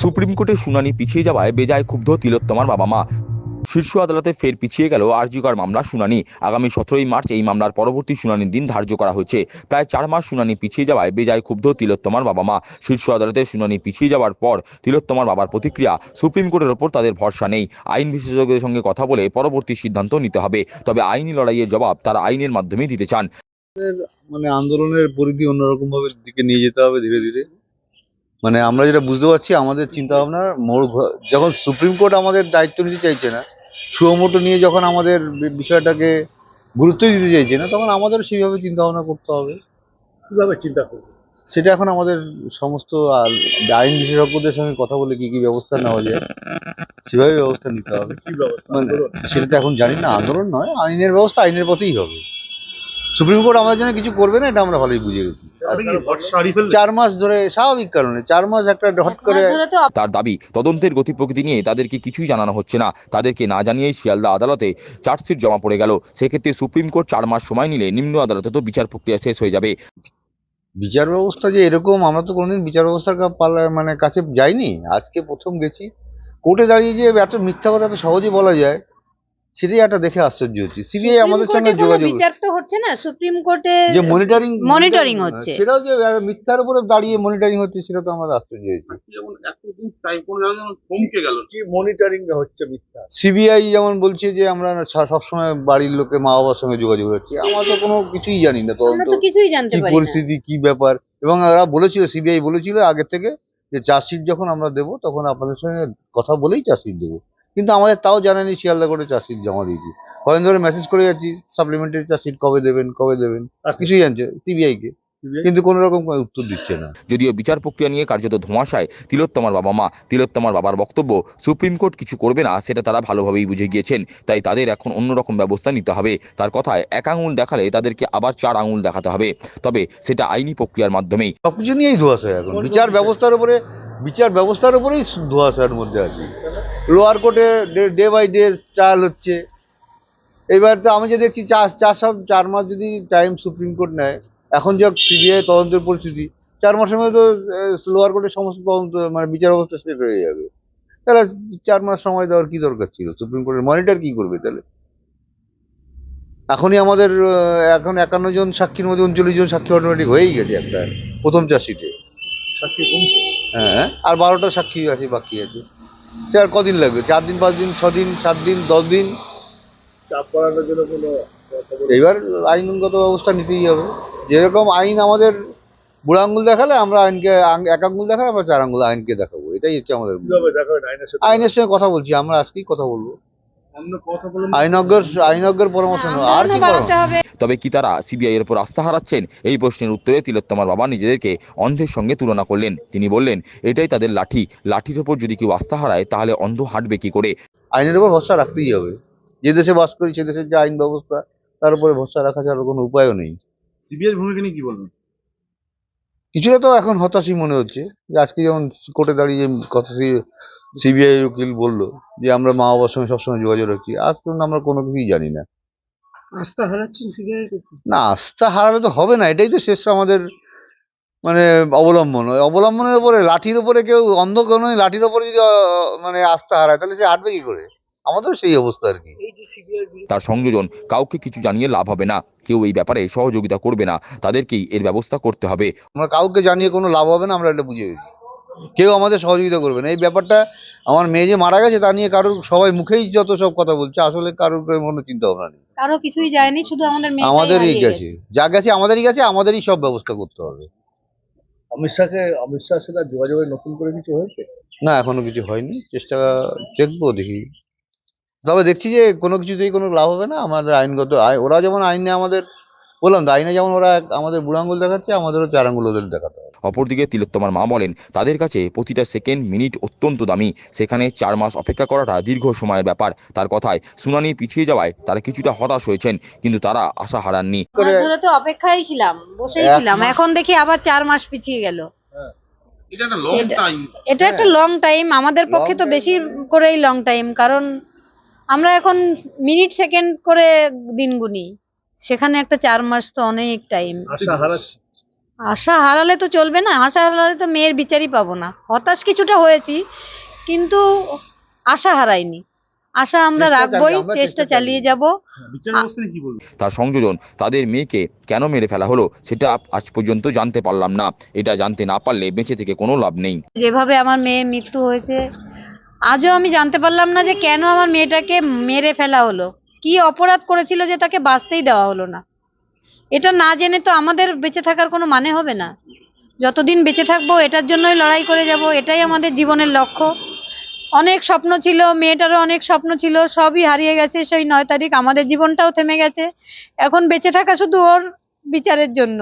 Supreme কোর্টের শুনানি পিছিয়ে যাওয়ায় বেজায় ক্ষুব্ধ তিলোত্তমার বাবা মা। শীর্ষ আদালতে ফের পিছিয়ে গেল আরজিকর মামলার শুনানি। আগামী সতেরোই মার্চ এই মামলার পরবর্তী শুনানির দিন ধার্য করা হয়েছে। প্রায় চার মাস শুনানি পিছিয়ে যাওয়ায় বেজায় ক্ষুব্ধ তিলোত্তমার বাবা মা। শীর্ষ আদালতে শুনানি পিছিয়ে যাওয়ার পর তিলোত্তমার বাবার প্রতিক্রিয়া সুপ্রিম কোর্টের ওপর তাদের ভরসা নেই। আইন বিশেষজ্ঞদের সঙ্গে কথা বলে পরবর্তী সিদ্ধান্ত নিতে হবে। তবে আইনি লড়াইয়ের জবাব তারা আইনের মাধ্যমেই দিতে চান। মানে আন্দোলনের পরিধি অন্যরকম ভাবে দিকে নিয়ে যেতে হবে ধীরে ধীরে। মানে আমরা যেটা বুঝতে পারছি আমাদের চিন্তা ভাবনার মোড় যখন সুপ্রিম কোর্ট আমাদের দায়িত্ব নিতে চাইছে না সুমোটো নিয়ে যখন আমাদের বিষয়টাকে গুরুত্ব দিতে চাইছে না তখন আমাদের সেইভাবে চিন্তা ভাবনা করতে হবে। কীভাবে চিন্তা করব? সেটা এখন আমাদের সমস্ত আইন বিশেষজ্ঞদের সঙ্গে কথা বলে কি কি ব্যবস্থা নেওয়া যায় সেভাবে ব্যবস্থা নিতে হবে। কি ব্যবস্থা? মানে সেটা তো এখন জানি না আন্দোলন নয় আইনের ব্যবস্থা আইনের পথেই হবে। সুপ্রিম কোর্ট আমাদের জন্য কিছু করবে না এটা আমরা ভালোই বুঝে গেছি? চার মাস ধরে স্বাভাবিক কারণে চার মাস একটা হট করে তার দাবি তদন্তের গতি প্রকৃতি নিয়ে তাদেরকে কিছুই জানানো হচ্ছে না। তাদেরকে না জানিয়েই শিয়ালদা আদালতে চার্জশিট জমা পড়ে গেল। সেক্ষেত্রে সুপ্রিম কোর্ট চার মাস সময় নিলে নিম্ন আদালতে তো বিচার প্রক্রিয়া শেষ হয়ে যাবে। বিচার ব্যবস্থা যে এরকম আমরা তো কোনোদিন বিচার ব্যবস্থার মানে কাছে যাইনি। আজকে প্রথম গেছি। কোর্টে দাঁড়িয়ে যে এত মিথ্যা কথা এত সহজে বলা যায় সেটাই একটা দেখে আশ্চর্য হচ্ছে। সিবিআই আমাদের সঙ্গে যোগাযোগ বিচার তো হচ্ছে না? সুপ্রিম কোর্টে যে মনিটরিং Monitoring হচ্ছে। সেটাও যে মিথ্যার উপরে দাঁড়িয়ে মনিটরিং হচ্ছে সেটা তো আমরা আশ্চর্য হয়েছি। যেমন এতদিন টাইম কোনো যেমন থমকে গেল। কি মনিটরিং হচ্ছে মিথ্যা? সিবিআই যেমন বলছে যে আমরা সবসময় বাড়ির লোকে মা বাবার সঙ্গে যোগাযোগ রাখছি আমরা তো কোনো কিছুই জানি না তদন্ত তো কিছুই জানতে কি পারি না। পরিস্থিতি কি ব্যাপার। এবং ওরা বলেছিল সিবিআই বলেছিল আগে থেকে যে চার্জশিট যখন আমরা দেবো তখন আপনাদের সঙ্গে কথা বলেই চার্জশিট দেবো। কিন্তু আমাদের তাও জানানি শিয়ালদা করে চার্জশিট জমা দিয়েছি। কয়েকদিন ধরে মেসেজ করে যাচ্ছি সাপ্লিমেন্টারি চার্জশিট কবে দেবেন কবে দেবেন? আর কিছুই জানছে সিবিআই কে। কিন্তু কোনো রকম কোনো উত্তর দিচ্ছে না। যদিও বিচার প্রক্রিয়া নিয়ে কার্যত ধোঁয়াশায় তিলোত্তমার বাবা মা তিলোত্তমার বাবার বক্তব্য সুপ্রিম কোর্ট কিছু করবে না সেটা তারা ভালোভাবেই বুঝে গিয়েছেন। তাই তাদের এখন অন্যরকম ব্যবস্থা নিতে হবে। তার কথায় এক আঙুল দেখালে তাদেরকে আবার চার আঙুল দেখাতে হবে। তবে সেটা আইনি প্রক্রিয়ার মাধ্যমেই। সবকিছু নিয়েই ধোয়াশা এখন। বিচার ব্যবস্থার উপরে বিচার ব্যবস্থার উপরেই ধোঁয়াশার মধ্যে আছি। লোয়ার কোর্টে ডে বাই ডে ট্রায়াল হচ্ছে। এবার তো আমি যে দেখছি চার চার সব চার মাস যদি টাইম সুপ্রিম কোর্ট নেয় এখন যা সিবিআই তদন্তের পরিস্থিতি চার মাসের মধ্যে তো লোয়ার কোর্টের সমস্ত তদন্ত মানে বিচার অবস্থা শেষ হয়ে যাবে। তাহলে চার মাস সময় দেওয়ার কি দরকার ছিল? সুপ্রিম কোর্টের মনিটর কি করবে তাহলে? এখনই আমাদের এখন একান্ন জন সাক্ষীর মধ্যে উনচল্লিশ জন সাক্ষী অটোমেটিক হয়েই গেছে একটা প্রথম চাষিতে সাক্ষী কমছে? হ্যাঁ আর বারোটা সাক্ষী আছে বাকি আছে। সে আর কদিন লাগবে? চার দিন পাঁচ দিন ছদিন সাত দিন দশ দিন? চাপ করানোর জন্য কোনো কথা এইবার আইনগত ব্যবস্থা নিতেই হবে। যেরকম আইন আমাদের বুড়ো আঙ্গুল দেখালে আমরা আইনকে এক আঙ্গুল দেখালে আমরা চার আঙ্গুল আইনকে দেখাবো। এটাই হচ্ছে আমাদের আইনের সঙ্গে কথা বলছি আমরা আজকেই কথা বলব। আইনজ্ঞর আইনজ্ঞের পরামর্শ আর কি আন্দোলনও বাড়াতে পরামর্শ? হবে। তবে কি তারা সিবিআই এর উপর আস্থা হারাচ্ছেন? এই প্রশ্নের উত্তরে তিলোত্তমার বাবা নিজেদেরকে অন্ধের সঙ্গে তুলনা করলেন। তিনি বললেন এটাই তাদের লাঠি। লাঠির ওপর যদি কেউ আস্থা হারায় তাহলে অন্ধ হাঁটবে কি করে? আইনের উপর ভরসা রাখতেই হবে। যে দেশে বাস করি সে দেশের যে আইন ব্যবস্থা তার উপরে ভরসা রাখা ছাড়া কোনো উপায়ও নেই। সিবিআই ভূমিকা নিয়ে কি বলবেন? কিছুটা তো এখন হতাশই মনে হচ্ছে। যে আজকে যেমন কোর্টে দাঁড়িয়ে যে কথা সিবিআই উকিল বলল যে আমরা মা বাবার সঙ্গে সবসময় যোগাযোগ রাখছি। আজ পর্যন্ত আমরা কোনো কিছুই জানি না। আস্থা হারাচ্ছেন সিবিআই না আস্থা হারালে তো হবে না। এটাই তো শেষ আমাদের মানে অবলম্বন। ওই অবলম্বনের উপরে লাঠির উপরে কেউ অন্ধ কোনো লাঠির উপরে যদি মানে আস্থা হারায় তাহলে সে হাঁটবে কি করে? আমাদেরও সেই অবস্থা আর কি। সিবিআই তার সংযোজন কাউকে কিছু জানিয়ে লাভ হবে না। কেউ এই ব্যাপারে সহযোগিতা করবে না। তাদেরকেই এর ব্যবস্থা করতে হবে। আমরা কাউকে জানিয়ে কোনো লাভ হবে না আমরা এটা বুঝে গেছি। কেউ আমাদের সহযোগিতা করবে না। এই ব্যাপারটা আমার মেয়ে যে মারা গেছে তা নিয়ে কারোর সবাই মুখেই যত সব কথা বলছে আসলে কারোর কোনো চিন্তা ভাবনা নেই। কারও কিছুই যায়নি শুধু আমাদের আমাদেরই গেছে। যা গেছে আমাদেরই গেছে আমাদেরই সব ব্যবস্থা করতে হবে। অমিত শাহকে অমিত শাহের সাথে আর যোগাযোগের নতুন করে কিছু হয়েছে? না এখনও কিছু হয়নি। চেষ্টা দেখব দেখি। তবে দেখছি যে কোনো কিছুতেই কোনো লাভ হবে না। আমাদের আইনগত আই- ওরা যেমন আইনে আমাদের বললাম তো আইনে যেমন ওরা আমাদের বুড়ো আঙুল দেখাচ্ছে আমাদেরও চার আঙুল ওদের দেখাতে হবে। অপরদিকে তিলোত্তমার মা বলেন তাদের কাছে প্রতিটা সেকেন্ড মিনিট অত্যন্ত দামি। সেখানে চার মাস অপেক্ষা করাটা দীর্ঘ সময়ের ব্যাপার। তার কথায় শুনানি পিছিয়ে যাওয়ায় তারা কিছুটা হতাশ হয়েছেন কিন্তু তারা আশা হারাননি। তো অপেক্ষায় ছিলাম বসেই ছিলাম। এখন দেখি আবার চার মাস পিছিয়ে গেল। এটা একটা লং টাইম এটা একটা লং টাইম আমাদের পক্ষে তো বেশি করেই লং টাইম কারণ আমরা এখন মিনিট সেকেন্ড করে দিন গুনি। সেখানে একটা চার মাস তো অনেক টাইম আশা হারাচ্ছে আশা হারালে তো চলবে না আশা হারালে তো মেয়ের বিচারই পাবো না। হতাশ কিছুটা হয়েছি কিন্তু আশা হারাইনি। আশা আমরা রাখবই চেষ্টা চালিয়ে যাব। বলবেন? তার সংযোজন তাদের মেয়েকে কেন মেরে ফেলা হলো সেটা আজ পর্যন্ত জানতে পারলাম না। এটা জানতে না পারলে বেঁচে থেকে কোনো লাভ নেই। যেভাবে আমার মেয়ের মৃত্যু হয়েছে আজও আমি জানতে পারলাম না যে কেন আমার মেয়েটাকে মেরে ফেলা হলো। কি অপরাধ করেছিল যে তাকে বাঁচতেই দেওয়া হলো না? এটা না জেনে তো আমাদের বেঁচে থাকার কোনো মানে হবে না। যতদিন বেঁচে থাকব, এটার জন্যই লড়াই করে যাব, এটাই আমাদের জীবনের লক্ষ্য। অনেক স্বপ্ন ছিল, মেয়েটারও অনেক স্বপ্ন ছিল, সবই হারিয়ে গেছে সেই নয় তারিখ, আমাদের জীবনটাও থেমে গেছে। এখন বেঁচে থাকা শুধু ওর বিচারের জন্য।